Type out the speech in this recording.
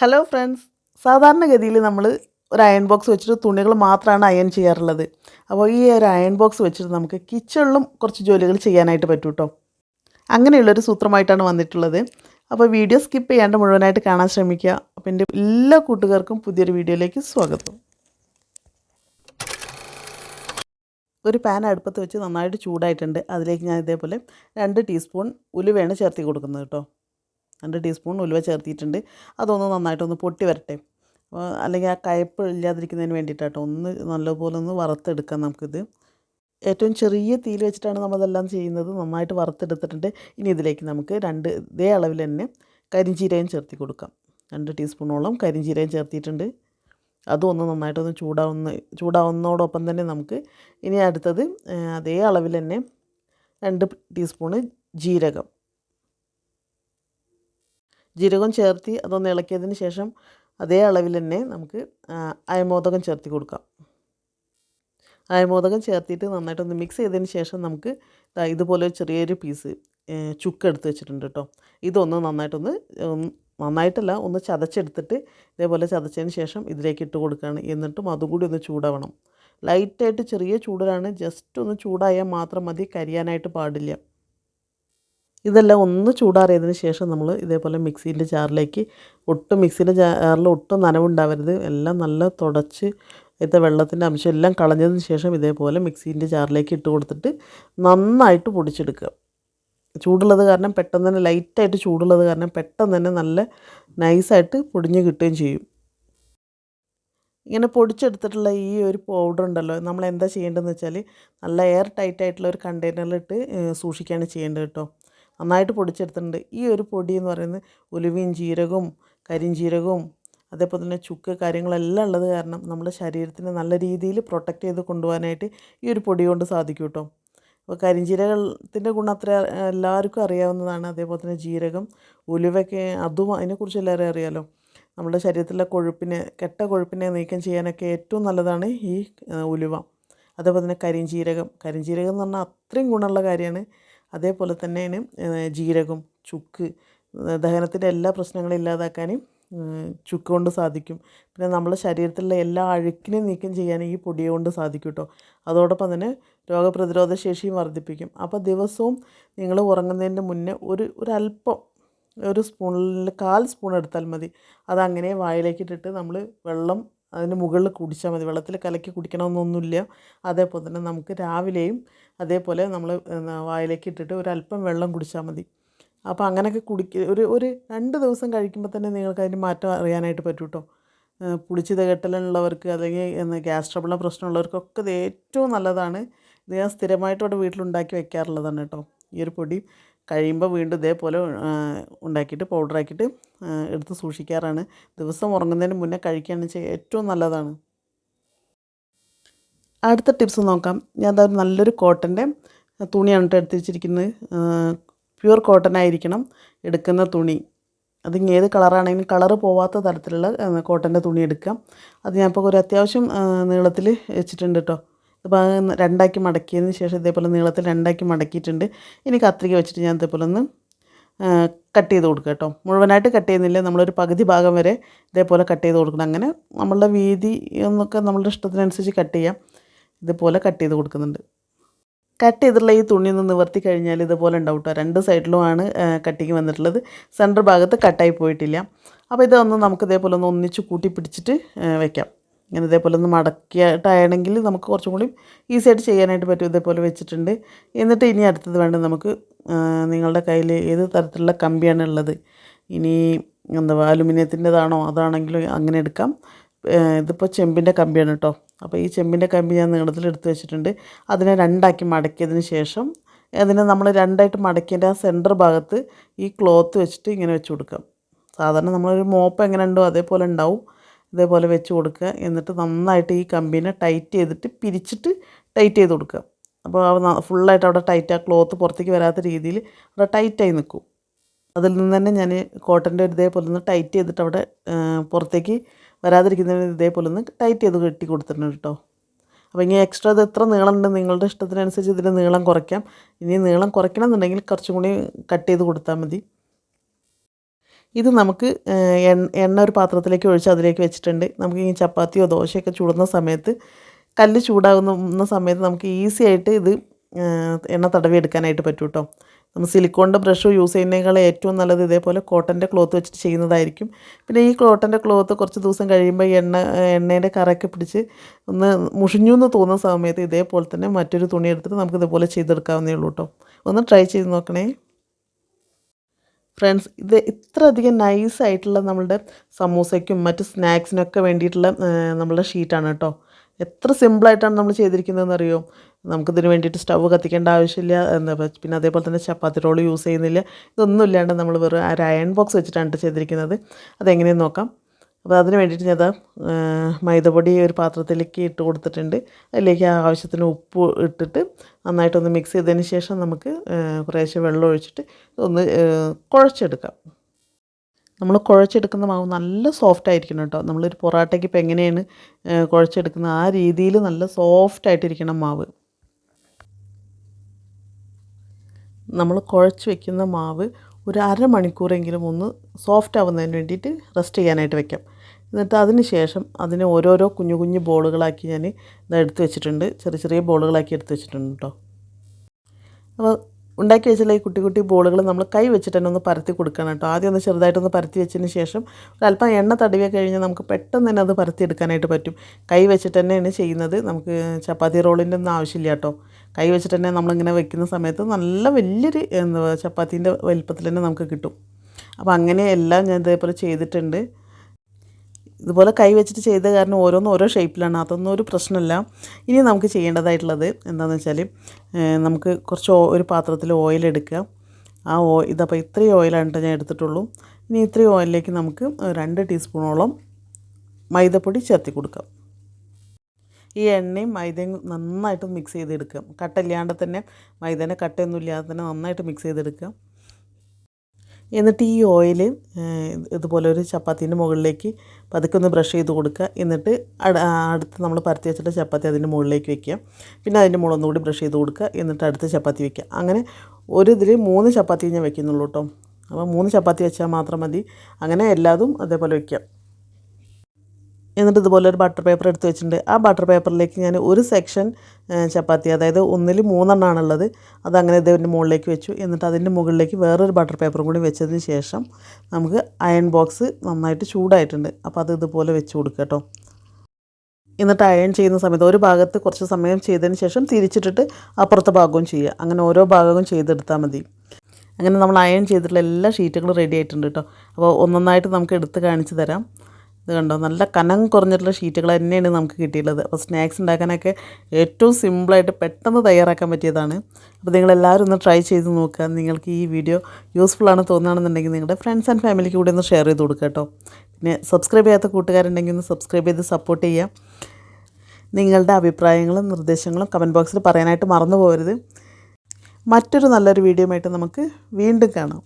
Hello friends സാധാരണഗതിയിൽ നമ്മൾ ഒരു അയൺ ബോക്സ് വെച്ചിട്ട് തുണികൾ മാത്രമാണ് അയൺ ചെയ്യാറുള്ളത്. അപ്പോൾ ഈ ഒരു അയൺ ബോക്സ് വെച്ചിട്ട് നമുക്ക് കിച്ചണിലും കുറച്ച് ജോലികൾ ചെയ്യാനായിട്ട് പറ്റും കേട്ടോ അങ്ങനെയുള്ളൊരു സൂത്രമായിട്ടാണ് വന്നിട്ടുള്ളത്. അപ്പോൾ വീഡിയോ സ്കിപ്പ് ചെയ്യാണ്ട് മുഴുവനായിട്ട് കാണാൻ ശ്രമിക്കുക. അപ്പോൾ എന്റെ എല്ലാ കൂട്ടുകാർക്കും പുതിയൊരു വീഡിയോയിലേക്ക് സ്വാഗതം. ഒരു പാൻ അടുപ്പത്ത് വെച്ച് നന്നായിട്ട് ചൂടായിട്ടുണ്ട്. അതിലേക്ക് ഞാൻ ഇതേപോലെ രണ്ട് ടീസ്പൂൺ ഉലുവയാണ് ചേർത്തി കൊടുക്കുന്നത് കേട്ടോ രണ്ട് ടീസ്പൂൺ ഉലുവ ചേർത്തിയിട്ടുണ്ട്. അതൊന്ന് നന്നായിട്ടൊന്ന് പൊട്ടി വരട്ടെ. അല്ലെങ്കിൽ ആ കയ്പ്പ് ഇല്ലാതിരിക്കുന്നതിന് വേണ്ടിയിട്ടാട്ടോ. ഒന്ന് നല്ലപോലെ ഒന്ന് വറുത്തെടുക്കാം നമുക്കിത്. ഏറ്റവും ചെറിയ തീയിൽ വെച്ചിട്ടാണ് നമ്മളതെല്ലാം ചെയ്യുന്നത്. നന്നായിട്ട് വറുത്തെടുത്തിട്ടുണ്ട്. ഇനി ഇതിലേക്ക് നമുക്ക് രണ്ട് ഇതേ അളവിൽ തന്നെ കരിഞ്ചീരകം ചേർത്തി കൊടുക്കാം. രണ്ട് ടീസ്പൂണോളം കരിഞ്ചീരകം ചേർത്തിയിട്ടുണ്ട്. അതും ഒന്ന് നന്നായിട്ടൊന്ന് ചൂടാവുന്ന ചൂടാവുന്നതോടൊപ്പം തന്നെ നമുക്ക് ഇനി അടുത്തത് അതേ അളവിൽ തന്നെ രണ്ട് ടീസ്പൂണ് ജീരകം. ജീരകം ചേർത്തി അതൊന്ന് ഇളക്കിയതിന് ശേഷം അതേ അളവിൽ തന്നെ നമുക്ക് അയമോദകം ചേർത്തി കൊടുക്കാം. അയമോദകം ചേർത്തിട്ട് നന്നായിട്ടൊന്ന് മിക്സ് ചെയ്തതിന് ശേഷം നമുക്ക് ഇതുപോലെ ചെറിയൊരു പീസ് ചുക്ക് എടുത്ത് വെച്ചിട്ടുണ്ട് കേട്ടോ ഇതൊന്ന് നന്നായിട്ടൊന്ന് നന്നായിട്ടല്ല ഒന്ന് ചതച്ചെടുത്തിട്ട് ഇതേപോലെ ചതച്ചതിന് ശേഷം ഇതിലേക്ക് ഇട്ട് കൊടുക്കുകയാണ്. എന്നിട്ടും അതുകൂടി ഒന്ന് ചൂടാവണം. ലൈറ്റായിട്ട് ചെറിയ ചൂടിലാണ് ജസ്റ്റ് ഒന്ന് ചൂടായാൽ മാത്രം മതി കരിയാനായിട്ട് പാടില്ല. ഇതെല്ലാം ഒന്ന് ചൂടാറിയതിന് ശേഷം നമ്മൾ ഇതേപോലെ മിക്സീന്റെ ജാറിലേക്ക് ഒട്ടും മിക്സീന്റെ ജാറിൽ ഒട്ടും നനവുണ്ടാവരുത്. എല്ലാം നല്ല തുടച്ച് ഇത്തെ വെള്ളത്തിന്റെ അംശം എല്ലാം കളഞ്ഞതിന് ശേഷം ഇതേപോലെ മിക്സീന്റെ ജാറിലേക്ക് ഇട്ട് കൊടുത്തിട്ട് നന്നായിട്ട് പൊടിച്ചെടുക്കുക. ചൂടുള്ളത് കാരണം പെട്ടെന്ന് തന്നെ ലൈറ്റായിട്ട് ചൂടുള്ളത് കാരണം പെട്ടെന്ന് തന്നെ നല്ല നൈസായിട്ട് പൊടിഞ്ഞ് കിട്ടുകയും ചെയ്യും. ഇങ്ങനെ പൊടിച്ചെടുത്തിട്ടുള്ള ഈ ഒരു പൗഡർ ഉണ്ടല്ലോ നമ്മൾ എന്താ ചെയ്യേണ്ടതെന്ന് വെച്ചാൽ നല്ല എയർ ടൈറ്റ് ആയിട്ടുള്ള ഒരു കണ്ടെയ്നറിലിട്ട് സൂക്ഷിക്കുകയാണ് ചെയ്യേണ്ടത് കേട്ടോ. നന്നായിട്ട് പൊടിച്ചെടുത്തിട്ടുണ്ട്. ഈ ഒരു പൊടി എന്ന് പറയുന്നത് ഉലുവയും ജീരകവും കരിഞ്ജീരകവും അതേപോലെ തന്നെ ചുക്ക് കാര്യങ്ങളെല്ലാം ഉള്ളത് കാരണം നമ്മുടെ ശരീരത്തിനെ നല്ല രീതിയിൽ പ്രൊട്ടക്റ്റ് ചെയ്ത് കൊണ്ടുപോകാനായിട്ട് ഈ ഒരു പൊടി കൊണ്ട് സാധിക്കും കേട്ടോ. അപ്പോൾ കരിഞ്ജീരകത്തിന്റെ ഗുണം അത്ര എല്ലാവർക്കും അറിയാവുന്നതാണ്. അതേപോലെ തന്നെ ജീരകം ഉലുവയൊക്കെ അതും അതിനെക്കുറിച്ച് എല്ലാവരും അറിയാമല്ലോ നമ്മുടെ ശരീരത്തിലെ കൊഴുപ്പിനെ കെട്ട കൊഴുപ്പിനെ നീക്കം ചെയ്യാനൊക്കെ ഏറ്റവും നല്ലതാണ് ഈ ഉലുവ. അതേപോലെ തന്നെ കരിഞ്ജീരകം കരിഞ്ജീരകം എന്ന് പറഞ്ഞാൽ അത്രയും ഗുണമുള്ള കാര്യമാണ്. അതേപോലെ തന്നെയാണ് ജീരകം ചുക്ക് ദഹനത്തിന്റെ എല്ലാ പ്രശ്നങ്ങളും ഇല്ലാതാക്കാനും ചുക്ക് കൊണ്ട് സാധിക്കും. പിന്നെ നമ്മുടെ ശരീരത്തിലുള്ള എല്ലാ അഴുക്കിനെയും നീക്കം ചെയ്യാൻ ഈ പൊടി കൊണ്ട് സാധിക്കും കേട്ടോ അതോടൊപ്പം തന്നെ രോഗപ്രതിരോധ ശേഷിയും വർദ്ധിപ്പിക്കും. അപ്പോൾ ദിവസവും നിങ്ങൾ ഉറങ്ങുന്നതിന് മുന്നേ ഒരു ഒരല്പം ഒരു സ്പൂണിൽ കാൽ സ്പൂൺ എടുത്താൽ മതി. അതങ്ങനെ വായിലേക്കിട്ടിട്ട് നമ്മൾ വെള്ളം അതിന് മുകളിൽ കുടിച്ചാൽ മതി. വെള്ളത്തിൽ കലക്കി കുടിക്കണമെന്നൊന്നുമില്ല. അതേപോലെ തന്നെ നമുക്ക് രാവിലെയും അതേപോലെ നമ്മൾ വായിലേക്ക് ഇട്ടിട്ട് ഒരു അല്പം വെള്ളം കുടിച്ചാൽ മതി. അപ്പോൾ അങ്ങനെയൊക്കെ കുടിക്ക ഒരു ഒരു രണ്ട് ദിവസം കഴിക്കുമ്പോൾ തന്നെ നിങ്ങൾക്ക് അതിന് മാറ്റം അറിയാനായിട്ട് പറ്റും കേട്ടോ പുളിച്ച് തികട്ടലുള്ളവർക്ക് അല്ലെങ്കിൽ ഗ്യാസ് ട്രബിളിന്റെ പ്രശ്നമുള്ളവർക്കൊക്കെ ഇത് ഏറ്റവും നല്ലതാണ്. ഇത് ഞാൻ സ്ഥിരമായിട്ട് ഇവിടെ വീട്ടിലുണ്ടാക്കി വെക്കാറുള്ളതാണ് കേട്ടോ ഈ ഒരു പൊടി. കഴിയുമ്പോൾ വീണ്ടും ഇതേപോലെ ഉണ്ടാക്കിയിട്ട് പൗഡറാക്കിയിട്ട് എടുത്ത് സൂക്ഷിക്കാറാണ്. ദിവസം ഉറങ്ങുന്നതിന് മുന്നേ കഴിക്കുകയാണ് വെച്ചാൽ ഏറ്റവും നല്ലതാണ്. അടുത്ത ടിപ്സ് നോക്കാം. ഞാൻ അതായത് നല്ലൊരു കോട്ടന്റെ തുണിയാണ് കേട്ടോ എടുത്ത് വെച്ചിരിക്കുന്നത്. പ്യുവർ കോട്ടൺ ആയിരിക്കണം എടുക്കുന്ന തുണി. അത് ഏത് കളറാണെങ്കിലും കളറ് പോവാത്ത തരത്തിലുള്ള കോട്ടന്റെ തുണി എടുക്കാം. അത് ഞാനിപ്പോൾ ഒരു അത്യാവശ്യം നീളത്തിൽ വെച്ചിട്ടുണ്ട് കേട്ടോ അത് രണ്ടാക്കി മടക്കിയതിന് ശേഷം ഇതേപോലെ നീളത്തിൽ രണ്ടാക്കി മടക്കിയിട്ടുണ്ട്. ഇനി കത്രിക വെച്ചിട്ട് ഞാൻ ഇതേപോലെ ഒന്ന് കട്ട് ചെയ്ത് കൊടുക്കുക കേട്ടോ. മുഴുവനായിട്ട് കട്ട് ചെയ്യുന്നില്ല. നമ്മളൊരു പകുതി ഭാഗം വരെ ഇതേപോലെ കട്ട് ചെയ്ത് കൊടുക്കണം. അങ്ങനെ നമ്മളുടെ വീതി എന്നൊക്കെ നമ്മളുടെ ഇഷ്ടത്തിനനുസരിച്ച് കട്ട് ചെയ്യാം. ഇതുപോലെ കട്ട് ചെയ്ത് കൊടുക്കുന്നുണ്ട്. കട്ട് ചെയ്തിട്ടുള്ള ഈ തുണി ഒന്ന് നിവർത്തി കഴിഞ്ഞാൽ ഇതുപോലെ ഉണ്ടാവും കേട്ടോ. രണ്ട് സൈഡിലുമാണ് കട്ടിങ് വന്നിട്ടുള്ളത്. സെന്റർ ഭാഗത്ത് കട്ടായി പോയിട്ടില്ല. അപ്പോൾ ഇതൊന്ന് നമുക്ക് ഇതേപോലെ ഒന്ന് ഒന്നിച്ച് കൂട്ടി പിടിച്ചിട്ട് വെക്കാം. ഇങ്ങനെ ഇതേപോലെ ഒന്ന് മടക്കിയിട്ടാണെങ്കിൽ നമുക്ക് കുറച്ചും കൂടി ഈസി ആയിട്ട് ചെയ്യാനായിട്ട് പറ്റും ഇതേപോലെ വെച്ചിട്ടുണ്ട്. എന്നിട്ട് ഇനി അടുത്തത് വേണ്ടത് നമുക്ക് നിങ്ങളുടെ കയ്യിൽ ഏത് തരത്തിലുള്ള കമ്പിയാണ് ഉള്ളത്? ഇനി എന്താ അലുമിനിയത്തിന്റെതാണോ? അതാണെങ്കിലും അങ്ങനെ എടുക്കാം. ഇതിപ്പോൾ ചെമ്പിന്റെ കമ്പിയാണ് കേട്ടോ. അപ്പോൾ ഈ ചെമ്പിന്റെ കമ്പി ഞാൻ നീളത്തിൽ എടുത്ത് വെച്ചിട്ടുണ്ട്. അതിനെ രണ്ടാക്കി മടക്കിയതിന് ശേഷം അതിനെ നമ്മൾ രണ്ടായിട്ട് മടക്കിയതിന്റെ ആ സെന്റർ ഭാഗത്ത് ഈ ക്ലോത്ത് വെച്ചിട്ട് ഇങ്ങനെ വെച്ച് കൊടുക്കാം. സാധാരണ നമ്മളൊരു മോപ്പ് എങ്ങനെ ഉണ്ടോ അതേപോലെ ഉണ്ടാവും. ഇതേപോലെ വെച്ച് കൊടുക്കുക. എന്നിട്ട് നന്നായിട്ട് ഈ കമ്പിനെ ടൈറ്റ് ചെയ്തിട്ട് പിരിച്ചിട്ട് ടൈറ്റ് ചെയ്ത് കൊടുക്കുക. അപ്പോൾ ഫുള്ളായിട്ട് അവിടെ ടൈറ്റ് ആ ക്ലോത്ത് പുറത്തേക്ക് വരാത്ത രീതിയിൽ അവിടെ ടൈറ്റായി നിൽക്കും. അതിൽ നിന്ന് തന്നെ ഞാൻ കോട്ടന്റെ ഇതേപോലെ ഒന്ന് ടൈറ്റ് ചെയ്തിട്ട് അവിടെ പുറത്തേക്ക് വരാതിരിക്കുന്നതിന് ഇതേപോലെ ഒന്ന് ടൈറ്റ് ചെയ്ത് കെട്ടി കൊടുത്തിട്ടുണ്ട് കേട്ടോ. അപ്പോൾ ഇനി എക്സ്ട്രാ ഇത് എത്ര നീളമുണ്ട് നിങ്ങളുടെ ഇഷ്ടത്തിനനുസരിച്ച് ഇതിന്റെ നീളം കുറയ്ക്കാം. ഇനി നീളം കുറയ്ക്കണം എന്നുണ്ടെങ്കിൽ കുറച്ചും കൂടി കട്ട് ചെയ്ത് കൊടുത്താൽ മതി. ഇത് നമുക്ക് എണ്ണ ഒരു പാത്രത്തിലേക്ക് ഒഴിച്ച് അതിലേക്ക് വെച്ചിട്ടുണ്ട്. നമുക്ക് ഈ ചപ്പാത്തിയോ ദോശയൊക്കെ ചൂടുന്ന സമയത്ത് കല്ല് ചൂടാകുന്ന സമയത്ത് നമുക്ക് ഈസി ആയിട്ട് ഇത് എണ്ണ തടവി എടുക്കാനായിട്ട് പറ്റും കേട്ടോ നമ്മൾ സിലിക്കോണിന്റെ ബ്രഷ് യൂസ് ചെയ്യുന്നതിനേക്കാൾ ഏറ്റവും നല്ലത് ഇതേപോലെ കോട്ടന്റെ ക്ലോത്ത് വെച്ചിട്ട് ചെയ്യുന്നതായിരിക്കും. പിന്നെ ഈ കോട്ടന്റെ ക്ലോത്ത് കുറച്ച് ദിവസം കഴിയുമ്പോൾ എണ്ണ എണ്ണേന്റെ കറയൊക്കെ പിടിച്ച് ഒന്ന് മുഷിഞ്ഞു എന്ന് തോന്നുന്ന സമയത്ത് ഇതേപോലെ തന്നെ മറ്റൊരു തുണി എടുത്തിട്ട് നമുക്ക് ഇതുപോലെ ചെയ്തെടുക്കാവുന്നേ ഉള്ളൂ കേട്ടോ ഒന്ന് ട്രൈ ചെയ്ത് നോക്കണേ. ഫ്രണ്ട്സ് ഇത് ഇത്ര അധികം നൈസായിട്ടുള്ള നമ്മളുടെ സമൂസയ്ക്കും മറ്റ് സ്നാക്സിനൊക്കെ വേണ്ടിയിട്ടുള്ള നമ്മളുടെ ഷീറ്റാണ് കേട്ടോ എത്ര സിമ്പിളായിട്ടാണ് നമ്മൾ ചെയ്തിരിക്കുന്നതെന്ന് അറിയോ നമുക്കിതിന് വേണ്ടിയിട്ട് സ്റ്റവ് കത്തിക്കേണ്ട ആവശ്യമില്ല. എന്താ പിന്നെ അതേപോലെ തന്നെ ചപ്പാത്തി റോൾ യൂസ് ചെയ്യുന്നില്ല. ഇതൊന്നും ഇല്ലാണ്ട് നമ്മൾ വെറും ഒരു അയൺ ബോക്സ് വെച്ചിട്ടാണ് ട്ടോ ചെയ്തിരിക്കുന്നത്. അതെങ്ങനെയെന്ന് നോക്കാം. അപ്പോൾ അതിന് വേണ്ടിയിട്ട് ഞാൻ മൈദപ്പൊടി ഒരു പാത്രത്തിലേക്ക് ഇട്ട് കൊടുത്തിട്ടുണ്ട്. അതിലേക്ക് ആവശ്യത്തിന് ഉപ്പ് ഇട്ടിട്ട് നന്നായിട്ടൊന്ന് മിക്സ് ചെയ്തതിന് ശേഷം നമുക്ക് കുറേശ്ശെ വെള്ളം ഒഴിച്ചിട്ട് ഒന്ന് കുഴച്ചെടുക്കാം. നമ്മൾ കുഴച്ചെടുക്കുന്ന മാവ് നല്ല സോഫ്റ്റ് ആയിരിക്കണം കേട്ടോ. നമ്മളൊരു പൊറാട്ടയ്ക്ക് ഇപ്പോൾ എങ്ങനെയാണ് കുഴച്ചെടുക്കുന്ന ആ രീതിയിൽ നല്ല സോഫ്റ്റ് ആയിട്ടിരിക്കണം മാവ്. നമ്മൾ കുഴച്ച് വെക്കുന്ന മാവ് ഒരു അരമണിക്കൂറെങ്കിലും ഒന്ന് സോഫ്റ്റ് ആവുന്നതിന് വേണ്ടിയിട്ട് റെസ്റ്റ് ചെയ്യാനായിട്ട് വെക്കാം. എന്നിട്ട് അതിന് ശേഷം അതിനെ ഓരോരോ കുഞ്ഞു കുഞ്ഞു ബോളുകളാക്കി ഞാൻ എടുത്ത് വെച്ചിട്ടുണ്ട്. ചെറിയ ചെറിയ ബോളുകളാക്കി എടുത്ത് വെച്ചിട്ടുണ്ട് കേട്ടോ അപ്പോൾ ഉണ്ടാക്കി വെച്ചാൽ ഈ കുട്ടി കുട്ടി ബോളുകൾ നമ്മൾ കൈ വെച്ചിട്ട് തന്നെ ഒന്ന് പരത്തി കൊടുക്കണം കേട്ടോ ആദ്യം ഒന്ന് ചെറുതായിട്ടൊന്ന് പരത്തി വെച്ചതിന് ശേഷം അല്പം എണ്ണ തടവിയ കഴിഞ്ഞാൽ നമുക്ക് പെട്ടെന്ന് തന്നെ അത് പരത്തി എടുക്കാനായിട്ട് പറ്റും. കൈ വെച്ചിട്ട് തന്നെയാണ് ചെയ്യുന്നത്. നമുക്ക് ചപ്പാത്തി റോളിന്റെ ഒന്നും ആവശ്യമില്ല കേട്ടോ കൈ വെച്ചിട്ട് തന്നെ നമ്മളിങ്ങനെ വെക്കുന്ന സമയത്ത് നല്ല വലിയൊരു എന്താ ചപ്പാത്തീന്റെ വലിപ്പത്തിൽ തന്നെ നമുക്ക് കിട്ടും. അപ്പോൾ അങ്ങനെ എല്ലാം ഞാൻ ഇതേപോലെ ചെയ്തിട്ടുണ്ട്. ഇതുപോലെ കൈ വെച്ചിട്ട് ചെയ്ത കാരണം ഓരോന്ന് ഓരോ ഷേപ്പിലാണ്. അതൊന്നും ഒരു പ്രശ്നമല്ല. ഇനി നമുക്ക് ചെയ്യേണ്ടതായിട്ടുള്ളത് എന്താണെന്ന് വെച്ചാൽ നമുക്ക് കുറച്ച് ഒരു പാത്രത്തിൽ ഓയിൽ എടുക്കുക. ആ ഓ ഇതപ്പോൾ ഇത്രയും ഓയിലാണ് ട്ടോ ഞാൻ എടുത്തിട്ടുള്ളൂ. ഇനി ഇത്രയും ഓയിലിലേക്ക് നമുക്ക് രണ്ട് ടീസ്പൂണോളം മൈദപ്പൊടി ചേർത്തി കൊടുക്കാം. ഈ എണ്ണയും മൈദയും നന്നായിട്ട് മിക്സ് ചെയ്തെടുക്കുക. കട്ടില്ലാണ്ട് തന്നെ മൈദേനെ കട്ടയൊന്നും ഇല്ലാതെ തന്നെ നന്നായിട്ട് മിക്സ് ചെയ്തെടുക്കുക. എന്നിട്ട് ഈ ഓയിൽ ഇതുപോലെ ഒരു ചപ്പാത്തീന്റെ മുകളിലേക്ക് പതുക്കെ ഒന്ന് ബ്രഷ് ചെയ്ത് കൊടുക്കുക. എന്നിട്ട് അട- അടുത്ത് നമ്മൾ പരത്തി വെച്ചിട്ട് ചപ്പാത്തി അതിന്റെ മുകളിലേക്ക് വെക്കുക. പിന്നെ അതിന്റെ മുകളിൽ ഒന്നുകൂടി ബ്രഷ് ചെയ്ത് കൊടുക്കുക. എന്നിട്ട് അടുത്ത ചപ്പാത്തി വെക്കുക. അങ്ങനെ ഒരു ഇതിൽ മൂന്ന് ചപ്പാത്തി ഞാൻ വെക്കുന്നുള്ളൂ കേട്ടോ. അപ്പോൾ മൂന്ന് ചപ്പാത്തി വെച്ചാൽ മാത്രം മതി. അങ്ങനെ എല്ലാതും അതേപോലെ വെക്കുക. എന്നിട്ട് ഇതുപോലെ ഒരു ബട്ടർ പേപ്പർ എടുത്ത് വെച്ചിട്ടുണ്ട്. ആ ബട്ടർ പേപ്പറിലേക്ക് ഞാൻ ഒരു സെക്ഷൻ ചപ്പാത്തി അതായത് ഒന്നിൽ മൂന്നെണ്ണമാണുള്ളത് അതങ്ങനെ ഇതിന്റെ മുകളിലേക്ക് വെച്ചു. എന്നിട്ട് അതിന്റെ മുകളിലേക്ക് വേറൊരു ബട്ടർ പേപ്പറും കൂടി വെച്ചതിന് ശേഷം നമുക്ക് അയൺ ബോക്സ് നന്നായിട്ട് ചൂടായിട്ടുണ്ട്. അപ്പോൾ അത് ഇതുപോലെ വെച്ച് കൊടുക്കുക കേട്ടോ. എന്നിട്ട് അയൺ ചെയ്യുന്ന സമയത്ത് ഒരു ഭാഗത്ത് കുറച്ച് സമയം ചെയ്തതിന് ശേഷം തിരിച്ചിട്ടിട്ട് അപ്പുറത്തെ ഭാഗവും ചെയ്യുക. അങ്ങനെ ഓരോ ഭാഗവും ചെയ്തെടുത്താൽ മതി. അങ്ങനെ നമ്മൾ അയൺ ചെയ്തിട്ടുള്ള എല്ലാ ഷീറ്റുകളും റെഡി ആയിട്ടുണ്ട് കേട്ടോ. അപ്പോൾ ഒന്നൊന്നായിട്ട് നമുക്ക് എടുത്ത് കാണിച്ചു തരാം. ഇത് കണ്ടോ? നല്ല കനം കുറഞ്ഞിട്ടുള്ള ഷീറ്റുകൾ തന്നെയാണ് നമുക്ക് കിട്ടിയിട്ടുള്ളത്. അപ്പോൾ സ്നാക്സ് ഉണ്ടാക്കാനൊക്കെ ഏറ്റവും സിമ്പിളായിട്ട് പെട്ടെന്ന് തയ്യാറാക്കാൻ പറ്റിയതാണ്. അപ്പോൾ നിങ്ങളെല്ലാവരും ഒന്ന് ട്രൈ ചെയ്ത് നോക്കുക. നിങ്ങൾക്ക് ഈ വീഡിയോ യൂസ്ഫുൾ ആണ് തോന്നുകയാണെന്നുണ്ടെങ്കിൽ നിങ്ങളുടെ ഫ്രണ്ട്സ് ആൻഡ് ഫാമിലിക്ക് കൂടി ഒന്ന് ഷെയർ ചെയ്ത് കൊടുക്കുക കേട്ടോ. പിന്നെ സബ്സ്ക്രൈബ് ചെയ്യാത്ത കൂട്ടുകാരുണ്ടെങ്കിൽ ഒന്ന് സബ്സ്ക്രൈബ് ചെയ്ത് സപ്പോർട്ട് ചെയ്യുക. നിങ്ങളുടെ അഭിപ്രായങ്ങളും നിർദ്ദേശങ്ങളും കമന്റ് ബോക്സിൽ പറയാനായിട്ട് മറന്നു പോകരുത് മറ്റൊരു നല്ലൊരു വീഡിയോ ആയിട്ട് നമുക്ക് വീണ്ടും കാണാം.